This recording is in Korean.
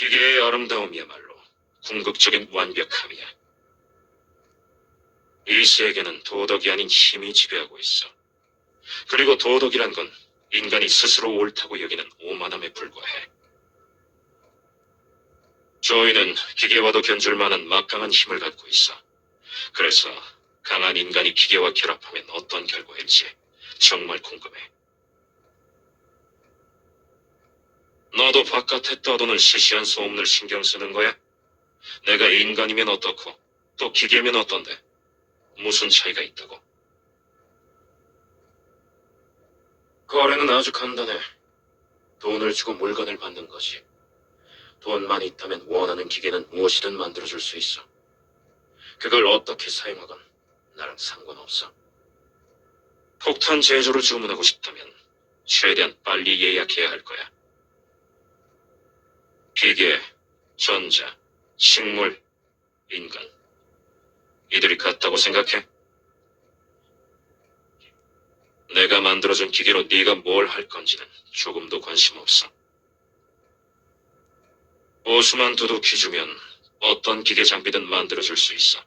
기계의 아름다움이야말로 궁극적인 완벽함이야. 이 세계는 도덕이 아닌 힘이 지배하고 있어. 그리고 도덕이란 건 인간이 스스로 옳다고 여기는 오만함에 불과해. 조이는 기계와도 견줄 만한 막강한 힘을 갖고 있어. 그래서 강한 인간이 기계와 결합하면 어떤 결과일지 정말 궁금해. 너도 바깥에 떠도는 시시한 소음을 신경 쓰는 거야? 내가 인간이면 어떻고 또 기계면 어떤데? 무슨 차이가 있다고? 거래는 아주 간단해. 돈을 주고 물건을 받는 거지. 돈만 있다면 원하는 기계는 무엇이든 만들어줄 수 있어. 그걸 어떻게 사용하건 나랑 상관없어. 폭탄 제조를 주문하고 싶다면 최대한 빨리 예약해야 할 거야. 기계, 전자, 식물, 인간. 이들이 같다고 생각해? 내가 만들어준 기계로 네가 뭘 할 건지는 조금도 관심 없어. 보수만 두둑히 주면 어떤 기계 장비든 만들어줄 수 있어.